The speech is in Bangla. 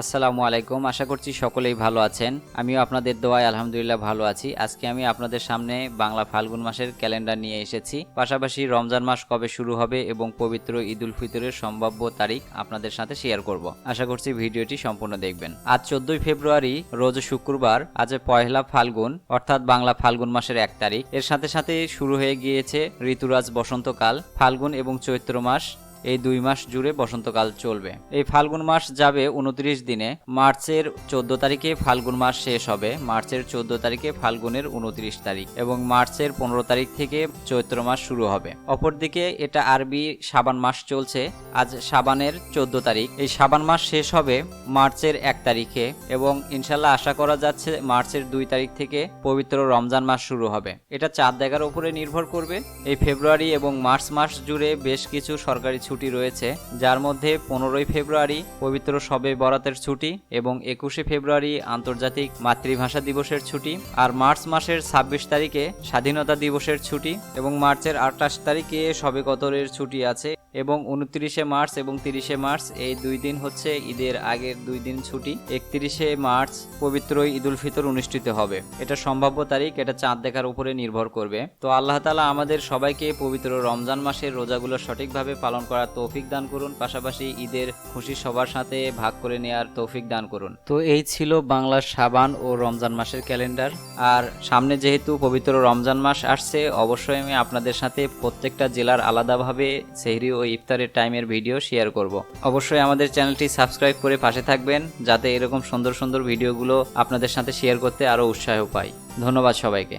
আসসালামু আলাইকুম। আশা করছি সকলেই ভালো আছেন। আমিও আপনাদের দোয়ায় আলহামদুলিল্লাহ ভালো আছি। আজকে আমি আপনাদের সামনে বাংলা ফাল্গুন মাসের ক্যালেন্ডার নিয়ে এসেছি। পাশাপাশি রমজান মাস কবে শুরু হবে এবং পবিত্র ঈদ উল ফিতরের সম্ভাব্য তারিখ আপনাদের সাথে শেয়ার করব। আশা করছি ভিডিওটি সম্পূর্ণ দেখবেন। আজ চোদ্দই ফেব্রুয়ারি, রোজ শুক্রবার, আজ পয়লা ফাল্গুন, অর্থাৎ বাংলা ফাল্গুন মাসের এক তারিখ। এর সাথে সাথে শুরু হয়ে গিয়েছে ঋতুরাজ বসন্তকাল, ফাল্গুন এবং চৈত্র মাস। এই দুই মাস জুড়ে বসন্তকাল চলবে। এই ফাল্গুন মাস যাবে উনত্রিশ দিনে। মার্চের চোদ্দ তারিখে ফাল্গুন মাস শেষ হবে। মার্চের চোদ্দ তারিখে ফাল্গুনের উনত্রিশ তারিখ এবং মার্চের পনেরো তারিখ থেকে চৈত্র মাস শুরু হবে। অপরদিকে এটা আরবি সাবান মাস চলছে। আজ সাবানের চোদ্দ তারিখ। এই সাবান মাস শেষ হবে মার্চের এক তারিখে এবং ইনশাল্লাহ আশা করা যাচ্ছে মার্চের দুই তারিখ থেকে পবিত্র রমজান মাস শুরু হবে। এটা চাঁদ দেখার উপরে নির্ভর করবে। এই ফেব্রুয়ারি এবং মার্চ মাস জুড়ে বেশ কিছু সরকারি ছুটি রয়েছে, যার মধ্যে পনেরোই ফেব্রুয়ারি পবিত্র সবে বরাতের ছুটি এবং একুশে ফেব্রুয়ারি আন্তর্জাতিক মাতৃভাষা দিবসের ছুটি, আর মার্চ মাসের ছাব্বিশ তারিখে স্বাধীনতা দিবসের ছুটি এবং মার্চের আঠাশ তারিখে সবে কতরের ছুটি আছে এবং উনত্রিশে মার্চ এবং তিরিশে মার্চ এই দুই দিন হচ্ছে ঈদের আগের দুই দিন ছুটি। একত্রিশে মার্চ পবিত্র ঈদুল ফিতর অনুষ্ঠিত হবে। এটা সম্ভাব্য তারিখ, এটা চাঁদ দেখার উপরে নির্ভর করবে। তো আল্লাহ তালা আমাদের সবাইকে পবিত্র রমজান মাসের রোজাগুলো সঠিকভাবে পালন করার তৌফিক দান করুন, পাশাপাশি ঈদের খুশি সবার সাথে ভাগ করে নেওয়ার তৌফিক দান করুন। তো এই ছিল বাংলার সাবান ও রমজান মাসের ক্যালেন্ডার। আর সামনে যেহেতু পবিত্র রমজান মাস আসছে, অবশ্যই আমি আপনাদের সাথে প্রত্যেকটা জেলার আলাদাভাবে সেহরি ও ইফতারের টাইমের ভিডিও শেয়ার করব। অবশ্যই আমাদের চ্যানেলটি সাবস্ক্রাইব করে পাশে থাকবেন, যাতে এরকম সুন্দর সুন্দর ভিডিওগুলো আপনাদের সাথে শেয়ার করতে আরও উৎসাহ পাই। ধন্যবাদ সবাইকে।